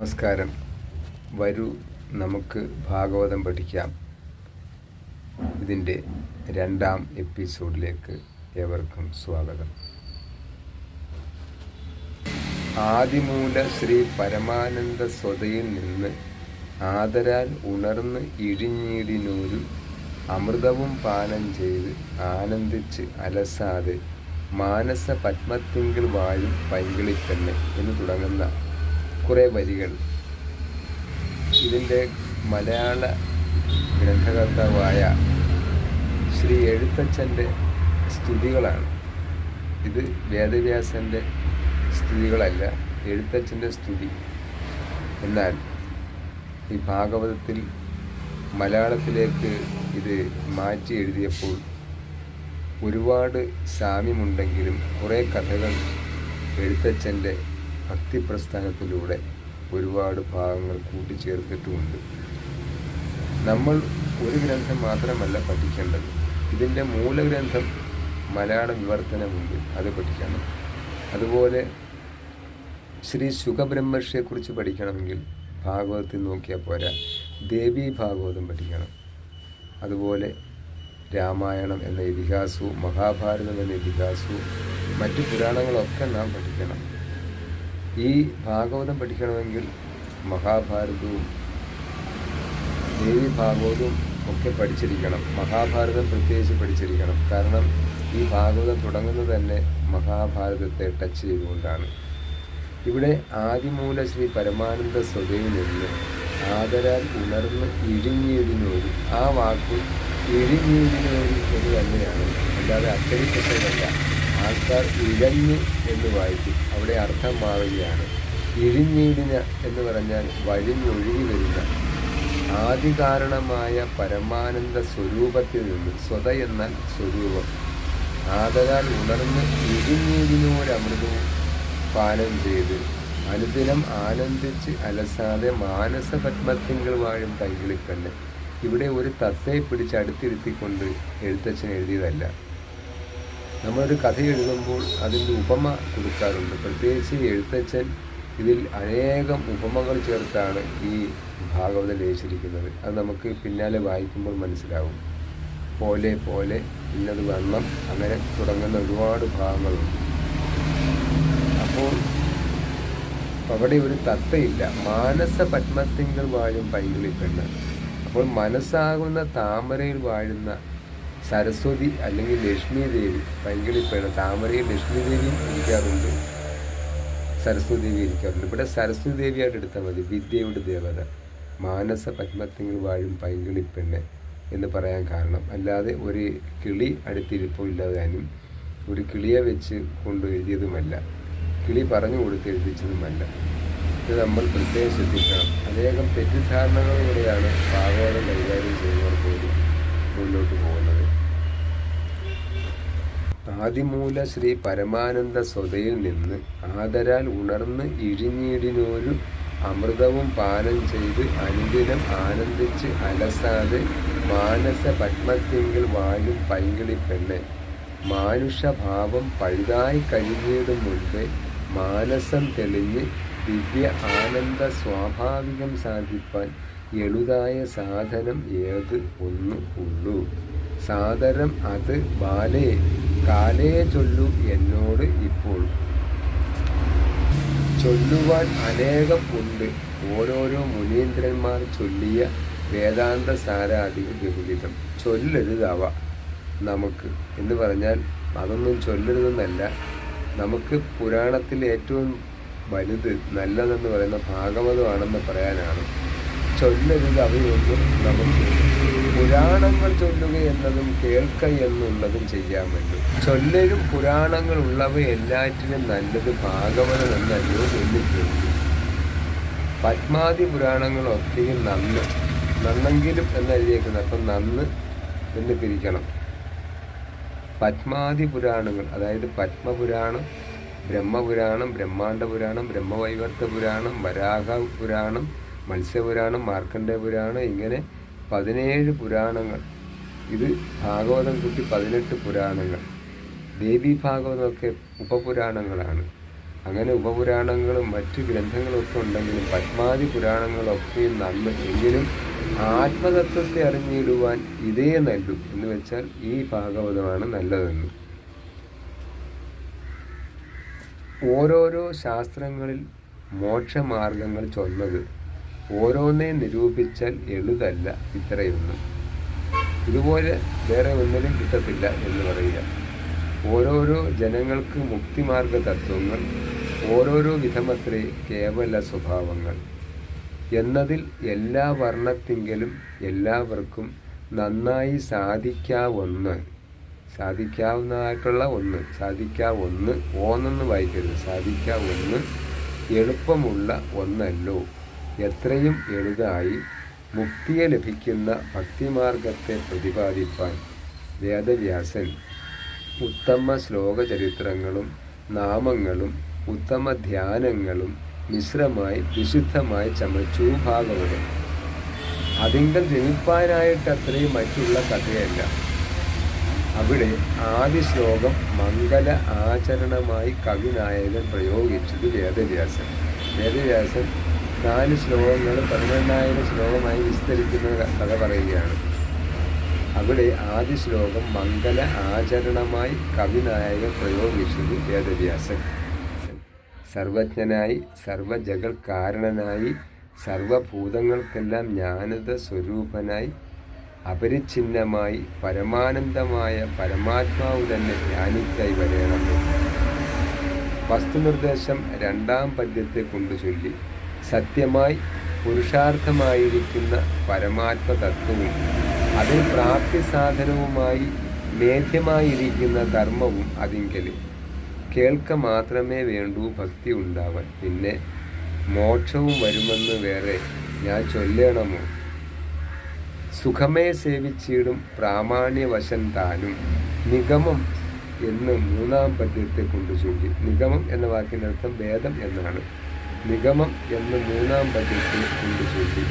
നമസ്കാരം. വരൂ നമുക്ക് ഭാഗവതം പഠിക്കാം. ഇതിന്റെ രണ്ടാം എപ്പിസോഡിലേക്ക് ഏവർക്കും സ്വാഗതം. ആദിമൂല ശ്രീ പരമാനന്ദ സ്വതയിൽ നിന്ന് ആദരാൽ ഉണർന്ന് ഇഴിഞ്ഞീടിനൂരു അമൃതവും പാനം ചെയ്ത് ആനന്ദിച്ച് അലസാതെ മാനസ പത്മത്തിങ്കിൽ വാഴും തന്നെ എന്ന് തുടങ്ങുന്ന കുറേ വരികൾ. ഇതിന്റെ മലയാള ഗ്രന്ഥകർത്താവായ ശ്രീ എഴുത്തച്ഛന്റെ സ്തുതികളാണ്. ഇത് വേദവ്യാസന്റെ സ്തുതികളല്ല എഴുത്തച്ഛന്റെ സ്തുതി. എന്നാൽ ഈ ഭാഗവതത്തിൽ മലയാളത്തിലേക്ക് ഇത് മാറ്റി എഴുതിയപ്പോൾ ഒരുപാട് സാമ്യമുണ്ടെങ്കിലും കുറേ കഥകൾ എഴുത്തച്ഛന്റെ ഭക്തിപ്രസ്ഥാനത്തിലൂടെ ഒരുപാട് ഭാഗങ്ങൾ കൂട്ടിച്ചേർത്തിട്ടുമുണ്ട്. നമ്മൾ ഒരു ഗ്രന്ഥം മാത്രമല്ല പഠിക്കേണ്ടത്. ഇതിന്റെ മൂലഗ്രന്ഥം മലയാള വിവർത്തനമുണ്ട്. അത് പഠിക്കണം. അതുപോലെ ശ്രീ സുഖബ്രഹ്മർഷിയെക്കുറിച്ച് പഠിക്കണമെങ്കിൽ ഭാഗവതത്തിൽ നോക്കിയാൽ പോരാ. ദേവി ഭാഗവതം പഠിക്കണം. അതുപോലെ രാമായണം എന്ന ഇതിഹാസവും മഹാഭാരതം എന്ന ഇതിഹാസവും മറ്റു പുരാണങ്ങളൊക്കെ നാം പഠിക്കണം. ഈ ഭാഗവതം പഠിക്കണമെങ്കിൽ മഹാഭാരതവും ദേവി ഭാഗവതവും ഒക്കെ പഠിച്ചിരിക്കണം. മഹാഭാരതം പ്രത്യേകിച്ച് പഠിച്ചിരിക്കണം. കാരണം ഈ ഭാഗവതം തുടങ്ങുന്നത് തന്നെ മഹാഭാരതത്തെ ടച്ച് ചെയ്തുകൊണ്ടാണ്. ഇവിടെ ആദിമൂല ശ്രീ പരമാനന്ദ സ്വതയിൽ നിന്ന് ആദരാൽ ഉണർന്ന് ഇഴിഞ്ഞിടിനോരി ആ വാക്ക് ഇഴിഞ്ഞിടിനോരി എന്ന് തന്നെയാണ്. അല്ലാതെ അച്ചടിപ്പെട്ടതല്ല. ആൾക്കാർ ഇഴഞ്ഞു എന്ന് വായിക്കും. അവിടെ അർത്ഥം മാറുകയാണ്. ഇഴിഞ്ഞിഴിഞ്ഞ എന്ന് പറഞ്ഞാൽ വഴിഞ്ഞൊഴുകി വരുന്ന. ആദികാരണമായ പരമാനന്ദ സ്വരൂപത്തിൽ നിന്ന് സ്വത എന്നാൽ സ്വരൂപം. ആദരാൽ ഉണർന്ന് ഇഴിഞ്ഞിടിനോരമൃതവും പാനം ചെയ്ത് അനുദിനം ആനന്ദിച്ച് അലസാതെ മാനസപത്മത്തിങ്കൾ വാഴും കൈകളിക്കണ്ണ് ഇവിടെ ഒരു തത്തയെ പിടിച്ച് അടുത്തിരുത്തിക്കൊണ്ട് എഴുത്തച്ഛൻ എഴുതിയതല്ല. നമ്മളൊരു കഥ എഴുതുമ്പോൾ അതിന്റെ ഉപമ കൊടുക്കാറുണ്ട്. പ്രത്യേകിച്ച് എഴുത്തച്ഛൻ ഇതിൽ അനേകം ഉപമകൾ ചേർത്താണ് ഈ ഭാഗവതം രചിച്ചിരിക്കുന്നത്. അത് നമുക്ക് പിന്നാലെ വായിക്കുമ്പോൾ മനസ്സിലാവും. പോലെ പോലെ ഇന്നത് വണ്ണം അങ്ങനെ തുടങ്ങുന്ന ഒരുപാട് ഭാഗങ്ങളുണ്ട്. അപ്പോൾ അവിടെ ഒരു തത്തയില്ല. മാനസ പത്മത്തിങ്കൾ വാഴും പൈകളിൽ പെണ്ണ് അപ്പോൾ മനസ്സാകുന്ന താമരയിൽ വാഴുന്ന സരസ്വതി അല്ലെങ്കിൽ ലക്ഷ്മി ദേവി. പൈങ്കിളി താമരയും ലക്ഷ്മി ദേവിയും ഇരിക്കാറുണ്ട്. സരസ്വതി ദേവി ഇരിക്കാറുണ്ട്. ഇവിടെ സരസ്വതി ദേവിയായിട്ട് എടുത്താൽ മതി. വിദ്യയുടെ ദേവത. മാനസ പത്മത്തിങ്ങൾ വാഴും പൈങ്കിളി പെണ്ണ് എന്ന് പറയാൻ കാരണം. അല്ലാതെ ഒരു കിളി അടുത്തിരിപ്പില്ലാതാനും ഒരു കിളിയെ വെച്ച് കൊണ്ട് എഴുതിയതുമല്ല. കിളി പറഞ്ഞു കൊടുത്ത് എഴുതിച്ചതുമല്ല. ഇത് നമ്മൾ പ്രത്യേകം ശ്രദ്ധിക്കണം. അനേകം തെറ്റിദ്ധാരണകളിലൂടെയാണ് ഭാഗവതം കൈകാര്യം ചെയ്യുന്നവർ പോലും മുന്നോട്ട് പോകുന്നത്. ആദിമൂല ശ്രീ പരമാനന്ദ സ്വതയിൽ നിന്ന് ആദരാൽ ഉണർന്ന് ഇഴിഞ്ഞിടിനൊരു അമൃതവും പാനം ചെയ്ത് അനുദിനം ആനന്ദിച്ച് അലസാതെ മാനസ പത്മത്തിങ്കിൽ വാഴും പൈങ്കിളിപ്പെണ്ണ് മാനുഷഭാവം പഴുതായി കഴിഞ്ഞിടും മുൻപേ മാനസം തെളിഞ്ഞ് ദിവ്യ ആനന്ദ സ്വാഭാവികം സാധിപ്പാൻ എളുതായ സാധനം ഏത്? ഒന്ന് ഉള്ളൂ. സാദരം അത് ബാലേ കാലേ ചൊല്ലു എന്നോട് ഇപ്പോൾ. ചൊല്ലുവാൻ അനേകം ഉണ്ട്. ഓരോരോ മുനീന്ദ്രന്മാർ ചൊല്ലിയ വേദാന്ത സാരാധിക ബഹുവിധം. ചൊല്ലരുതവ നമുക്ക്. എന്ന് പറഞ്ഞാൽ അതൊന്നും ചൊല്ലരുതെന്നല്ല. നമുക്ക് പുരാണത്തിൽ ഏറ്റവും വലുത് നല്ലതെന്ന് പറയുന്ന ഭാഗവതമാണെന്ന് പറയാനാണ്. ചൊല്ലരുത് അവയൊന്നും നമുക്ക് പുരാണങ്ങൾ ചൊല്ലുക എന്നതും കേൾക്ക എന്നുള്ളതും ചെയ്യാൻ വേണ്ടി. ചൊല്ലരും പുരാണങ്ങൾ ഉള്ളവ എല്ലാറ്റിനും നല്ലത് ഭാഗവതം എന്നല്ലോ ചൊല്ലിട്ടുണ്ട് പത്മാതി പുരാണങ്ങളൊക്കെയും നന്ന് നന്നെങ്കിലും എന്നെഴുതിയേക്കുന്നത്. അപ്പം നന്ന് എന്ന് പിരിക്കണം. പത്മാതി പുരാണങ്ങൾ അതായത് പത്മപുരാണം ബ്രഹ്മപുരാണം ബ്രഹ്മാണ്ഡ പുരാണം ബ്രഹ്മവൈവർത്ത പുരാണം വരാഹ പുരാണം മത്സ്യപുരാണം മാർക്കണ്ഡേ പുരാണം ഇങ്ങനെ പതിനേഴ് പുരാണങ്ങൾ. ഇത് ഭാഗവതം കൂട്ടി പതിനെട്ട് പുരാണങ്ങൾ. ദേവി ഭാഗവതമൊക്കെ ഉപപുരാണങ്ങളാണ്. അങ്ങനെ ഉപപുരാണങ്ങളും മറ്റു ഗ്രന്ഥങ്ങളൊക്കെ ഉണ്ടെങ്കിലും പത്മാതി പുരാണങ്ങളൊക്കെയും നന്ന് എങ്കിലും ആത്മതത്വത്തെ അറിഞ്ഞിടുവാൻ ഇതേ നല്ലു എന്ന് വെച്ചാൽ ഈ ഭാഗവതമാണ് നല്ലതെന്ന്. ഓരോരോ ശാസ്ത്രങ്ങളിൽ മോക്ഷമാർഗങ്ങൾ ചൊന്നത് ഓരോന്നേ നിരൂപിച്ചാൽ എളുതല്ല ഇത്രയൊന്നും. ഇതുപോലെ വേറെ ഒന്നിനും കിട്ടത്തില്ല എന്ന് പറയുക. ഓരോരോ ജനങ്ങൾക്ക് മുക്തിമാർഗ തത്വങ്ങൾ ഓരോരോ വിധമത്രേ കേവല സ്വഭാവങ്ങൾ എന്നതിൽ എല്ലാ വർണത്തിങ്കലും എല്ലാവർക്കും നന്നായി സാധിക്കാവുന്ന. സാധിക്കാവുന്നതായിട്ടുള്ള ഒന്ന് സാധിക്കാവുന്ന ഓന്നെന്ന് വായിക്കരുത്. സാധിക്കാവുന്ന എളുപ്പമുള്ള ഒന്നല്ലോ. എത്രയും എളുതായി മുക്തിയെ ലഭിക്കുന്ന ഭക്തിമാർഗത്തെ പ്രതിപാദിപ്പാൻ വേദവ്യാസൻ ഉത്തമ ശ്ലോകചരിത്രങ്ങളും നാമങ്ങളും ഉത്തമ ധ്യാനങ്ങളും മിശ്രമായി വിശുദ്ധമായി ചമച്ചു ഭാഗവതം അതിങ്കൽ ജനിപ്പാനായിട്ട് അത്രയും മറ്റുള്ള കഥയല്ല. അവിടെ ആദ്യ ശ്ലോകം മംഗല ആചരണമായി കവിനായകൻ പ്രയോഗിച്ചത് വേദവ്യാസൻ. വേദവ്യാസൻ നാല് ശ്ലോകങ്ങൾ പതിനെണ്ണായിരം ശ്ലോകമായി വിസ്തരിക്കുന്ന കഥ പറയുകയാണ്. അവിടെ ആദ്യ ശ്ലോകം മംഗല ആചരണമായി കവിനായകൻ പ്രയോഗിച്ചത് വേദവ്യാസൻ സർവജ്ഞനായി സർവജഗൽ കാരണനായി സർവഭൂതങ്ങൾക്കെല്ലാം ജ്ഞാനത സ്വരൂപനായി അപരിച്ഛിന്നമായി പരമാനന്ദമായ പരമാത്മാവ് തന്നെ ധ്യാനിക്കായി വരേണമെന്ന് വസ്തുനിർദ്ദേശം രണ്ടാം പദ്യത്തെ കൊണ്ടു ചൊല്ലി. സത്യമായി പുരുഷാർത്ഥമായിരിക്കുന്ന പരമാത്മ തത്വവും അതിൽ പ്രാപ്തി സാധനവുമായി മേധ്യമായിരിക്കുന്ന കർമ്മവും അതിങ്കൽ. കേൾക്ക മാത്രമേ വേണ്ടൂ ഭക്തി ഉണ്ടാവാൻ. പിന്നെ മോക്ഷവും വരുമെന്ന് വേറെ ഞാൻ ചൊല്ലണമോ? സുഖമേ സേവിച്ചിടും പ്രാമാണ്യവശം താനും. നിഗമം എന്ന് മൂന്നാം പദ്യത്തെ കൊണ്ട് ചൂണ്ടി. നിഗമം എന്ന വാക്കിന്റെ അർത്ഥം ഭേദം എന്നാണ്. നിഗമം എന്ന് മൂന്നാം പദ്യത്തിൽ കൊണ്ട് ചൊല്ലി.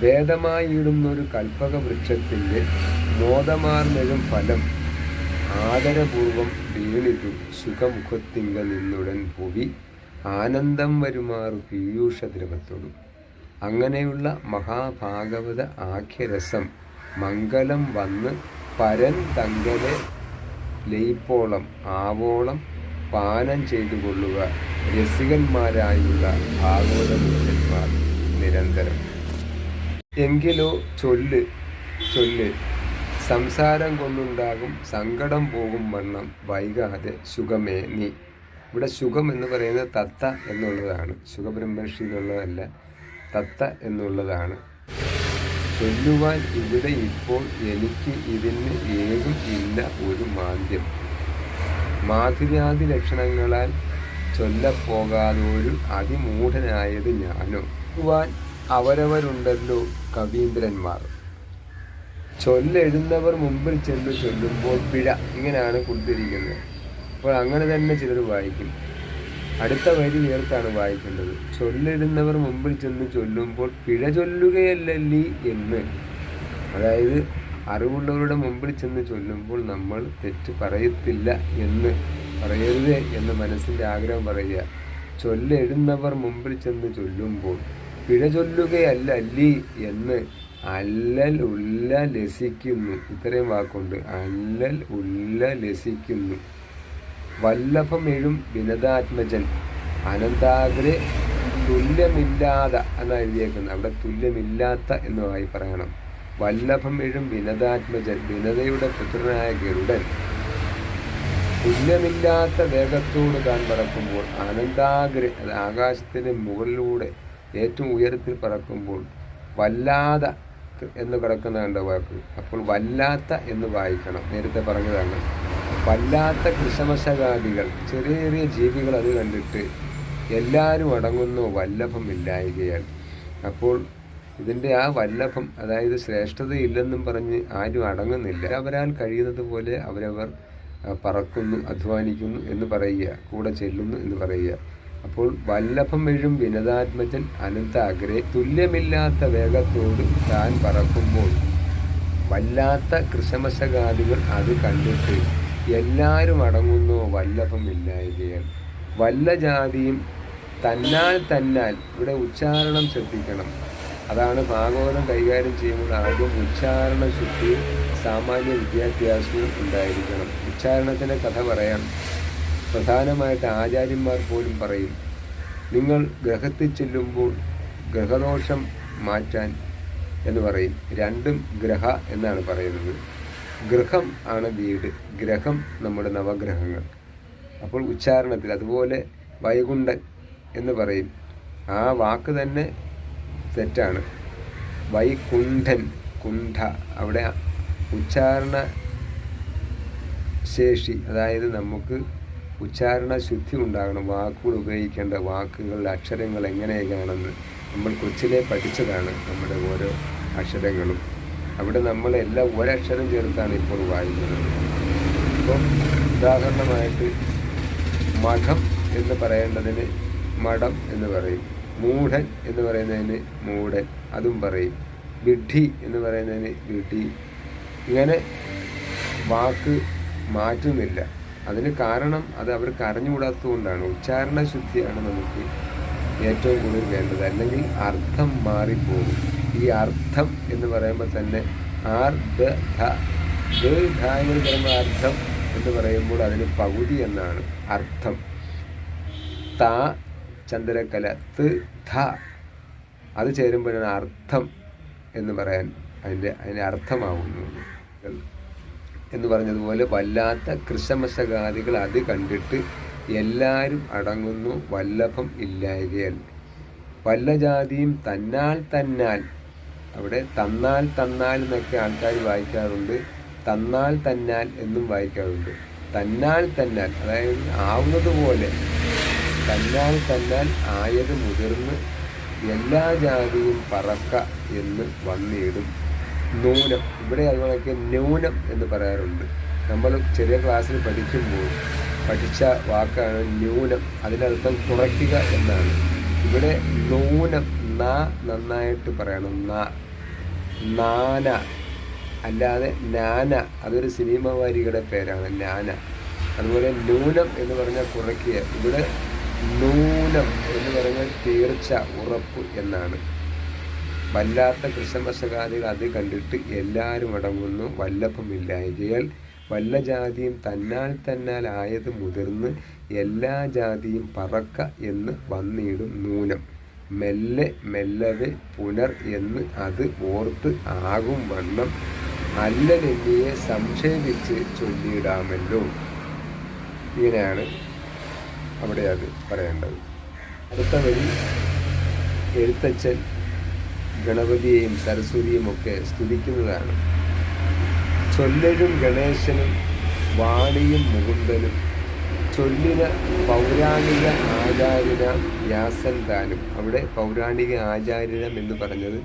ഭേദമായിടുന്നൊരു കൽപ്പക വൃക്ഷത്തിന്റെ മോദമാർന്നതും ഫലം ആദരപൂർവം വീണിതു സുഖമുഖത്തിങ്ക നിന്നുടൻ ഭൂവി ആനന്ദം വരുമാറു പീയൂഷ ദ്രവത്തോടു അങ്ങനെയുള്ള മഹാഭാഗവത ആഖ്യരസം മംഗലം വന്ന് പരൻ തങ്കലെ ലയിപ്പോളം ആവോളം പാനം ചെയ്തു കൊള്ളുക. രസികന്മാരായുള്ള ഭാഗവത പുരുഷന്മാർ നിരന്തരം. എങ്കിലോ ചൊല്ല് ചൊല്ല്. സംസാരം കൊണ്ടുണ്ടാകും സങ്കടം പോകും വണ്ണം. വൈകാതെ സുഖമേ നീ. ഇവിടെ സുഖം എന്ന് പറയുന്നത് തത്ത എന്നുള്ളതാണ്. സുഖബ്രഹ്മർഷി എന്നുള്ളതല്ല തത്ത എന്നുള്ളതാണ്. ചൊല്ലുവാൻ ഇവിടെ ഇപ്പോൾ എനിക്ക് ഇതിന് ഏതും ഇല്ല ഒരു മാന്ദ്യം. മാധുര്യാദി ലക്ഷണങ്ങളാൽ ചൊല്ലപ്പോകാതൊരു അതിമൂഢനായത് ഞാനോ. വാൻ അവരവരുണ്ടല്ലോ കവീന്ദ്രന്മാർ. ചൊല്ലെഴുന്നവർ മുമ്പിൽ ചെന്ന് ചൊല്ലുമ്പോൾ പിഴ ഇങ്ങനെയാണ് കൊടുത്തിരിക്കുന്നത്. അപ്പോൾ അങ്ങനെ തന്നെ ചിലർ വായിക്കും. അടുത്ത വരി ഉയർത്താണ് വായിക്കേണ്ടത്. ചൊല്ലിടുന്നവർ മുമ്പിൽ ചെന്ന് ചൊല്ലുമ്പോൾ പിഴ ചൊല്ലുകയല്ലല്ലീ എന്ന്. അതായത് അറിവുള്ളവരുടെ മുമ്പിൽ ചെന്ന് ചൊല്ലുമ്പോൾ നമ്മൾ തെറ്റ് പറയത്തില്ല എന്ന് പറയരുത് എന്ന് മനസ്സിന്റെ ആഗ്രഹം പറയുക. ചൊല്ലെഴുന്നവർ മുമ്പിൽ ചെന്ന് ചൊല്ലുമ്പോൾ പിഴ ചൊല്ലുകയല്ല അല്ലി എന്ന് അല്ലൽ ഉല്ല ലസിക്കുന്നു. ഇത്രയും വാക്കുണ്ട്. അല്ലൽ ഉല്ല ലസിക്കുന്നു. വല്ലഭമെഴും വിനതാത്മജൻ. അനന്താഗ്രെ തുല്യമില്ലാതെ എന്നാണ് എഴുതിയേക്കുന്നത്. അവിടെ തുല്യമില്ലാത്ത എന്നുമായി പറയണം. വല്ലഭം എഴും വിനതാത്മജൻ വിനതയുടെ പുത്രനായ ഗരുഡൻ. തുല്യമില്ലാത്ത വേഗത്തോട് താൻ പറക്കുമ്പോൾ അനന്താഗ്ര ആകാശത്തിന് മുകളിലൂടെ ഏറ്റവും ഉയരത്തിൽ പറക്കുമ്പോൾ വല്ലാത എന്ന് കിടക്കുന്ന കണ്ട വാക്ക്? അപ്പോൾ വല്ലാത്ത എന്ന് വായിക്കണം. നേരത്തെ പറഞ്ഞതാണ്. വല്ലാത്ത കൃഷമശകാദികൾ ചെറിയ ചെറിയ ജീവികൾ അത് കണ്ടിട്ട് എല്ലാവരും അടങ്ങുന്നു വല്ലഭം വല്ലഭമില്ലായികയാൽ അപ്പോൾ ഇതിന്റെ ആ വല്ലഭം അതായത് ശ്രേഷ്ഠതയില്ലെന്നും പറഞ്ഞ് ആരും അടങ്ങുന്നില്ല. അവരാൽ കഴിയുന്നത് പോലെ അവരവർ പറക്കുന്നു അധ്വാനിക്കുന്നു എന്ന് പറയുക കൂടെ ചെല്ലുന്നു എന്ന് പറയുക. അപ്പോൾ വല്ലഭം എഴും വിനതാത്മജൻ അനന്താഗ്രെ. തുല്യമില്ലാത്ത വേഗത്തോട് താൻ പറക്കുമ്പോൾ വല്ലാത്ത കൃഷമശകാദികൾ അത് കണ്ടിട്ട് എല്ലാവരും അടങ്ങുന്നു വല്ലഭം ഇല്ലായകയാൽ. വല്ല ജാതിയും തന്നാൽ തന്നാൽ ഇവിടെ ഉച്ചാരണം ശ്രദ്ധിക്കണം. അതാണ് ഭാഗവതം കൈകാര്യം ചെയ്യുമ്പോൾ ആദ്യം ഉച്ചാരണ ശുദ്ധി സാമാന്യ വിദ്യാഭ്യാസവും ഉണ്ടായിരിക്കണം. ഉച്ചാരണത്തിന്റെ കഥ പറയാൻ പ്രധാനമായിട്ട് ആചാര്യന്മാർ പോലും പറയും നിങ്ങൾ ഗ്രഹത്തിൽ ചെല്ലുമ്പോൾ ഗ്രഹദോഷം മാറ്റാൻ എന്ന് പറയും. രണ്ടും ഗ്രഹ എന്നാണ് പറയുന്നത്. ഗ്രഹം ആണ് വീട്. ഗ്രഹം നമ്മുടെ നവഗ്രഹങ്ങൾ. അപ്പോൾ ഉച്ചാരണത്തിൽ അതുപോലെ വൈകുണ്ഠൻ എന്ന് പറയും. ആ വാക്ക് തന്നെ തെറ്റാണ്. വൈകുണ്ഠൻ കുണ്ഠ. അവിടെ ഉച്ചാരണ ശേഷി അതായത് നമുക്ക് ഉച്ചാരണ ശുദ്ധി ഉണ്ടാകണം. വാക്കുകൾ ഉപയോഗിക്കേണ്ട വാക്കുകളുടെ അക്ഷരങ്ങൾ എങ്ങനെയൊക്കെയാണെന്ന് നമ്മൾ കൊച്ചിലെ പഠിച്ചതാണ് നമ്മുടെ ഓരോ അക്ഷരങ്ങളും. അവിടെ നമ്മൾ എല്ലാം ഒരക്ഷരം ചേർത്താണ് ഇപ്പോൾ വായിക്കുന്നത്. ഇപ്പോൾ ഉദാഹരണമായിട്ട് മഠം എന്ന് പറയേണ്ടതിന് മഠം എന്ന് പറയും. മൂഢൻ എന്ന് പറയുന്നതിന് മൂഢൻ അതും പറയും. വിഡ്ഢി എന്ന് പറയുന്നതിന് വിഡ്ഢി. ഇങ്ങനെ വാക്ക് മാറ്റുന്നില്ല. അതിന് കാരണം അത് അവർക്ക് അറിഞ്ഞുകൂടാത്തത് കൊണ്ടാണ് ഉച്ചാരണ ശുദ്ധിയാണ് നമുക്ക് ഏറ്റവും കൂടുതൽ വേണ്ടത്. അല്ലെങ്കിൽ അർത്ഥം മാറിപ്പോകും. ഈ അർത്ഥം എന്ന് പറയുമ്പോൾ തന്നെ ആർ അർത്ഥം എന്ന് പറയുമ്പോൾ അതിന് പകുതി എന്നാണ് അർത്ഥം. ത ചന്ദ്രകല ത് ധ. അത് ചേരുമ്പോഴാണ് അർത്ഥം എന്ന് പറയാൻ അതിന്റെ അതിന്റെ അർത്ഥമാവുന്നു. എന്ന് പറഞ്ഞതുപോലെ വല്ലാത്ത കൃഷമശകാദികൾ അത് കണ്ടിട്ട് എല്ലാവരും അടങ്ങുന്നു. വല്ലഭം ഇല്ലായകയാൽ. വല്ല ജാതിയും തന്നാൽ തന്നാൽ. അവിടെ തന്നാൽ തന്നാൽ എന്നൊക്കെ ആൾക്കാർ വായിക്കാറുണ്ട്. തന്നാൽ തന്നാൽ എന്നും വായിക്കാറുണ്ട്. തന്നാൽ തന്നാൽ അതായത് ആവുന്നത് തന്നാൽ തന്നാൽ ആയത് മുതിർന്ന് എല്ലാ ജാതിയും പറക്ക എന്ന് വന്നിടും. നൂനം ഇവിടെ അതുപോലെയൊക്കെ ന്യൂനം എന്ന് പറയാറുണ്ട്. നമ്മൾ ചെറിയ ക്ലാസ്സിൽ പഠിക്കുമ്പോൾ പഠിച്ച വാക്കാണ് ന്യൂനം. അതിനർത്ഥം കുറയ്ക്കുക എന്നാണ്. ഇവിടെ നൂനം ന നന്നായിട്ട് പറയണം. ന. നാന. അല്ലാതെ നാന. അതൊരു സിനിമ വാരികയുടെ പേരാണ്. നാന. അതുപോലെ ന്യൂനം എന്ന് പറഞ്ഞാൽ കുറയ്ക്കുക. ഇവിടെ നൂനം എന്ന് പറഞ്ഞാൽ തീർച്ച ഉറപ്പ് എന്നാണ്. വല്ലാത്ത കൃഷ്ണമസകാദികൾ അത് കണ്ടിട്ട് എല്ലാവരും അടങ്ങുന്നു. വല്ലഭമില്ലായകയാൽ വല്ല ജാതിയും തന്നാൽ തന്നാൽ ആയത് മുതിർന്ന് എല്ലാ ജാതിയും പറക്ക എന്ന് വന്നിടും നൂനം മെല്ലെ മെല്ലവെ പുനർ എന്ന് അത് ഓർത്ത് ആകും വണ്ണം. അല്ലനെന്നിയെ സംക്ഷേപിച്ച് ചൊല്ലിയിടാമല്ലോ ഇങ്ങനെയാണ് അവിടെ അത്. പറയേണ്ടത്. അടുത്ത വഴി എഴുത്തച്ഛൻ ഗണപതിയെയും സരസ്വതിയും ഒക്കെ സ്തുതിക്കുന്നതാണ്. ചൊല്ലരും ഗണേശനും വാണിയും മുകുന്ദനും ചൊല്ലിന പൗരാണിക ആചാര്യന വ്യാസൻ താനും. അവിടെ പൗരാണിക ആചാര്യനം എന്ന് പറഞ്ഞത്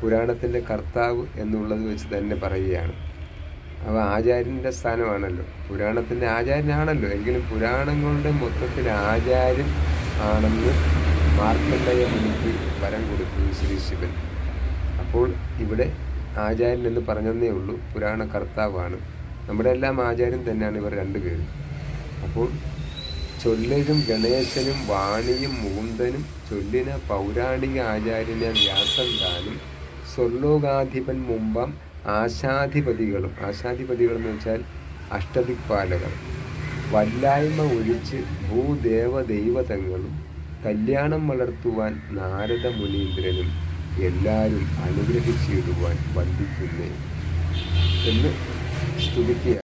പുരാണത്തിന്റെ കർത്താവ് എന്നുള്ളത് വെച്ച് തന്നെ പറയുകയാണ്. അവ ആചാര്യന്റെ സ്ഥാനമാണല്ലോ. പുരാണത്തിന്റെ ആചാര്യനാണല്ലോ. എങ്കിലും പുരാണങ്ങളുടെ മൊത്തത്തിൽ ആചാര്യൻ ആണെന്ന് മാർക്കണ്ഡയ മുനിക്ക് വരം കൊടുത്തു ശ്രീ ശിവൻ. അപ്പോൾ ഇവിടെ ആചാര്യൻ എന്ന് പറഞ്ഞതേ ഉള്ളൂ പുരാണ കർത്താവാണ്. നമ്മുടെ എല്ലാം ആചാര്യൻ തന്നെയാണ് ഇവർ രണ്ടുപേരും അപ്പോൾ ചൊല്ലരും ഗണേശനും വാണിയും മുകുന്ദനും ചൊല്ലിന പൗരാണിക ആചാര്യനെ വ്യാസം താനും സ്വർലോകാധിപൻ മുമ്പം ആശാധിപതികളും ആശാധിപതികൾ എന്ന് വെച്ചാൽ അഷ്ടദിക്പാലകർ. വല്ലായ്മ ഒഴിച്ച് ഭൂദേവ ദൈവതങ്ങളും കല്യാണം വളർത്തുവാൻ നാരദ മുനീന്ദ്രനും എല്ലാവരും അനുഗ്രഹിച്ചിടുവാൻ വന്ദിക്കുന്നേ എന്ന് സ്തുതിക്കുക